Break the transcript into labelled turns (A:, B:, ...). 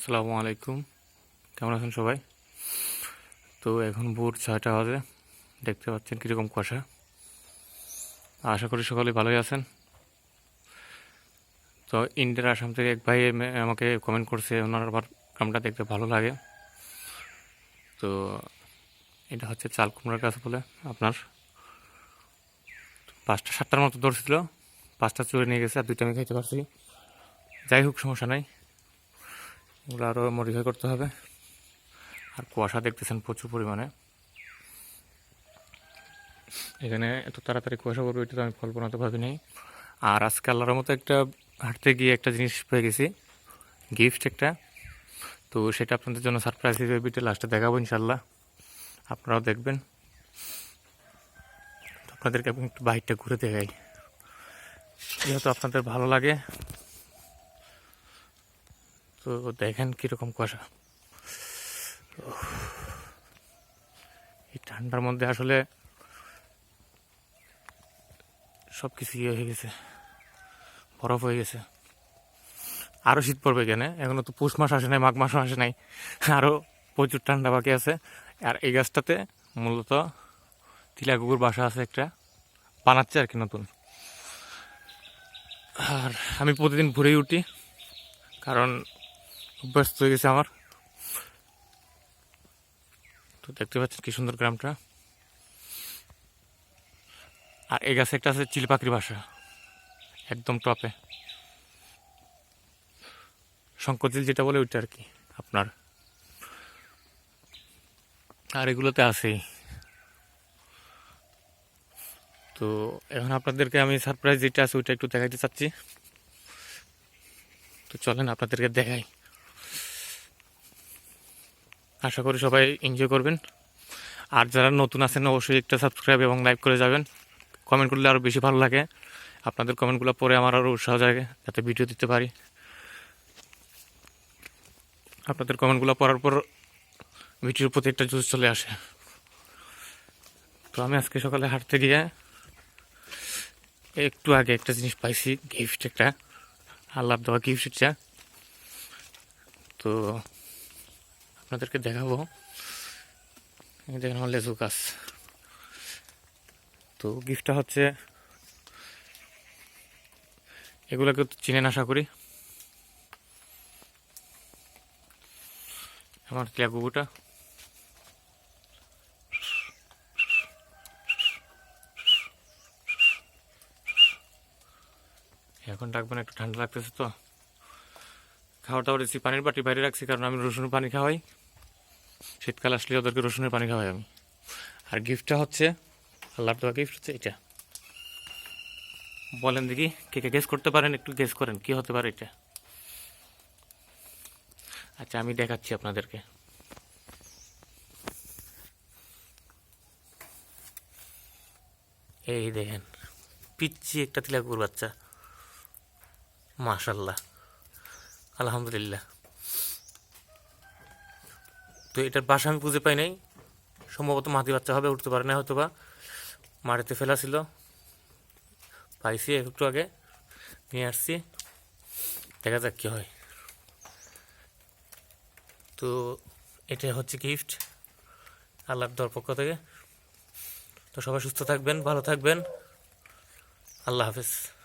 A: আসসালামু আলাইকুম। কেমন আছেন সবাই? তো এখন ভোর ছয়টা বাজে। দেখতে পাচ্ছেন কীরকম কুয়াশা। আশা করি সকলে ভালোই আছেন। তো ইন্ডিয়ার আসাম থেকে এক ভাই আমাকে কমেন্ট করছে, ওনার আবার গ্রামটা দেখতে ভালো লাগে। তো এটা হচ্ছে চাল কুমড়ার গাছ বলে আপনার। পাঁচটা সাতটার মতো ধরছিল পাঁচটা চুরে নিয়ে গেছে, আর দুইটা আমি খাইতে পারছি। যাই হোক, সমস্যা নাই। এগুলো আরও মডিফাই করতে হবে। আর কুয়াশা দেখতেছেন প্রচুর পরিমাণে। এখানে এত তাড়াতাড়ি কুয়াশা পড়বে, এটা তো আমি কল্পনা তো ভাবিনি আর আজকে আল্লাহর মতো একটা হাঁটতে গিয়ে একটা জিনিস পেয়ে গেছি। গিফট একটা। তো সেটা আপনাদের জন্য সারপ্রাইজ হিসেবে ভিডিও লাস্টে দেখাবো ইনশাল্লাহ আপনারাও দেখবেন। আপনাদেরকে আমি একটু বাইকটা ঘুরে দেখাই। যেহেতু আপনাদের ভালো লাগে তো দেখেন কীরকম উফ। এই ঠান্ডার মধ্যে আসলে সব কিছু ইয়ে হয়ে গেছে, বরফ হয়ে গেছে। আরও শীত পড়বে কেন? এখনও তো পৌষ মাস আসে নাই, মাঘ মাসও আসে নাই আরও প্রচুর ঠান্ডা বাকি আছে। আর এই গাছটাতে মূলত তিলা কুকুর বাসা আছে একটা, বানাচ্ছে আর কি নতুন। আর আমি প্রতিদিন ভোরেই উঠি, কারণ অভ্যস্ত হয়ে গেছে আমার। তো দেখতে পাচ্ছেন কি সুন্দর গ্রামটা। আর এই গাছে একটা আছে চিল পাখির বাসা। একদম টপে শঙ্করচিল যেটা বলে ওইটা আর কি, আপনার। আর এগুলোতে আছেই। তো এখন আপনাদেরকে আমি সারপ্রাইজ যেটা আছে ওইটা একটু দেখাইতে চাচ্ছি। তো চলেন আপনাদেরকে দেখাই। আশা করি সবাই এনজয় করবেন। আর যারা নতুন আছেন, অবশ্যই একটা সাবস্ক্রাইব এবং লাইক করে যাবেন। কমেন্ট করলে আরও বেশি ভালো লাগে। আপনাদের কমেন্টগুলো পরে আমার আরও উৎসাহ জাগে, যাতে ভিডিও দিতে পারি। আপনাদের কমেন্টগুলো পড়ার পর ভিডিওর প্রতি একটা জুস চলে আসে। তো আমি আজকে সকালে হাঁটতে গিয়ে একটু আগে একটা জিনিস পাইছি গিফট একটা। আল্লাহ দেওয়া গিফট তো আপনাদেরকে দেখাবো। দেখেন লেজু গাছ। তো গিফটটা হচ্ছে, এগুলোকে চিনেন আশা করি। আমার টিয়া কুকুরটা এখন ডাকবেন, একটু ঠান্ডা লাগতেছে তো। খাওয়া দাওয়া দিচ্ছি, পানির বাটি বাইরে রাখছি, কারণ আমি রসুন পানি খাওয়াই। শীতকাল আসলে ওদেরকে রসুনের পানি খাওয়াই আমি। আর গিফটটা হচ্ছে আল্লাহর দেওয়া গিফট হচ্ছে এটা। বলেন দেখি, কে কে গেস করতে পারেন, একটু গেস করেন, কি হতে পারে এটা? আচ্ছা আমি দেখাচ্ছি আপনাদেরকে। এই দেখেন পিচ্ছি একটা তিলাকুর বাচ্চা। মাশাল্লাহ আলহামদুলিল্লাহ। তো এটার বাসা আমি খুঁজে পাই নাই। সম্ভবত মাটি বাচ্চা হবে, উঠতে পারে না হয়তো বা মাটিতে ফেলা ছিল। পাইছি একটু আগে। নিয়ে আসছি। দেখা যাক কী হয়। তো এটা হচ্ছে গিফট আল্লাহর দর পক্ষ থেকে। তো সবাই সুস্থ থাকবেন, ভালো থাকবেন। আল্লাহ হাফেজ।